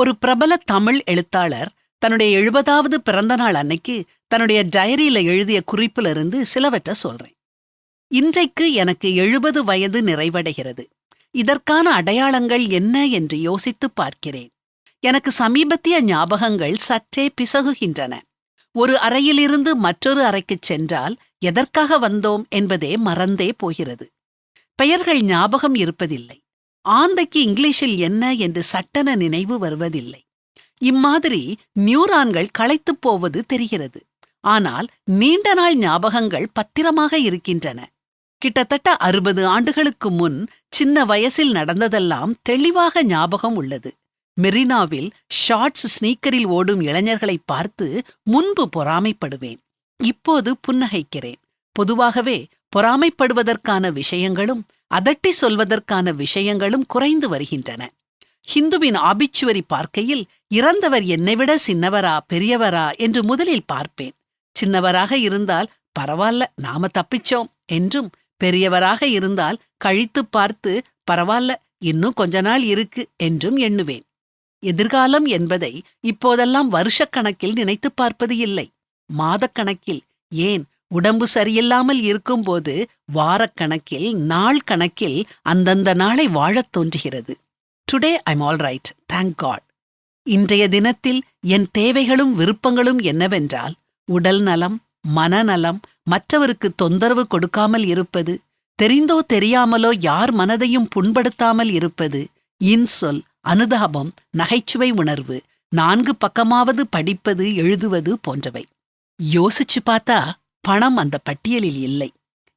ஒரு பிரபல தமிழ் எழுத்தாளர் தன்னுடைய எழுபதாவது பிறந்த நாள் அன்னைக்கு தன்னுடைய டயரியில எழுதிய குறிப்புல இருந்து சிலவற்றை சொல்றேன். இன்றைக்கு எனக்கு எழுபது வயது நிறைவடைகிறது. இதற்கான அடையாளங்கள் என்ன என்று யோசித்துப் பார்க்கிறேன். எனக்கு சமீபத்திய ஞாபகங்கள் சற்றே பிசகுகின்றன. ஒரு அறையிலிருந்து மற்றொரு அறைக்குச் சென்றால் எதற்காக வந்தோம் என்பதே மறந்தே போகிறது. பெயர்கள் ஞாபகம் இருப்பதில்லை. ஆந்தைக்கு இங்கிலீஷில் என்ன என்று சட்டென நினைவு வருவதில்லை. இம்மாதிரி நியூரான்கள் களைத்துப் போவது தெரிகிறது. ஆனால் நீண்ட நாள் ஞாபகங்கள் பத்திரமாக இருக்கின்றன. கிட்டத்தட்ட அறுபது ஆண்டுகளுக்கு முன் சின்ன வயசில் நடந்ததெல்லாம் தெளிவாக ஞாபகம் உள்ளது. மெரினாவில் ஷார்ட்ஸ் ஸ்னீக்கரில் ஓடும் இளைஞர்களை பார்த்து முன்பு பொறாமைப்படுவேன். இப்போது புன்னகைக்கிறேன். பொதுவாகவே பொறாமைப்படுவதற்கான விஷயங்களும் அதட்டி சொல்வதற்கான விஷயங்களும் குறைந்து வருகின்றன. ஹிந்துவின் ஆபிச்சுவரி பார்க்கையில் இறந்தவர் என்னைவிட சின்னவரா பெரியவரா என்று முதலில் பார்ப்பேன். சின்னவராக இருந்தால் பரவாயில்ல நாம தப்பிச்சோம் என்றும் பெரியவராக இருந்தால் கழித்துப் பார்த்து பரவாயில்ல இன்னும் கொஞ்ச நாள் இருக்கு என்றும் எண்ணுவேன். எதிர்காலம் என்பதை இப்போதெல்லாம் வருஷக்கணக்கில் நினைத்துப் பார்ப்பது இல்லை. மாதக்கணக்கில் ஏன் உடம்பு சரியில்லாமல் இருக்கும்போது வாரக்கணக்கில் நாள் கணக்கில் அந்தந்த நாளை வாழத் தோன்றுகிறது. Today I'm all right thank God இன்றைய தினத்தில் என் தேவைகளும் விருப்பங்களும் என்னவென்றால் உடல் நலம் மனநலம் மற்றவருக்கு தொந்தரவு கொடுக்காமல் இருப்பது தெரிந்தோ தெரியாமலோ யார் மனதையும் புண்படுத்தாமல் இருப்பது இன்சொல் அனுதாபம் நகைச்சுவை உணர்வு நான்கு பக்கமாவது படிப்பது எழுதுவது போன்றவை. யோசிச்சு பார்த்தா பணம் அந்த பட்டியலில் இல்லை.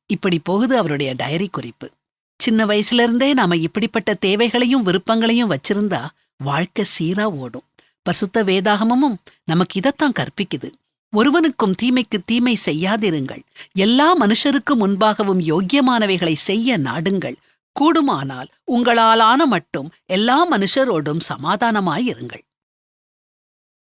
இப்படி போகுது அவருடைய டயரி குறிப்பு. சின்ன வயசுல நாம இப்படிப்பட்ட தேவைகளையும் விருப்பங்களையும் வச்சிருந்தா வாழ்க்கை சீரா ஓடும். பசுத்த வேதாகமமும் நமக்கு இதத்தான் கற்பிக்குது. ஒருவனுக்கும் தீமைக்கு தீமை செய்யாதிருங்கள். எல்லா மனுஷருக்கும் முன்பாகவும் யோக்கியமானவைகளை செய்ய நாடுங்கள். கூடுமானால் உங்களாலான மட்டும் எல்லா மனுஷரோடும் சமாதானமாயிருங்கள்.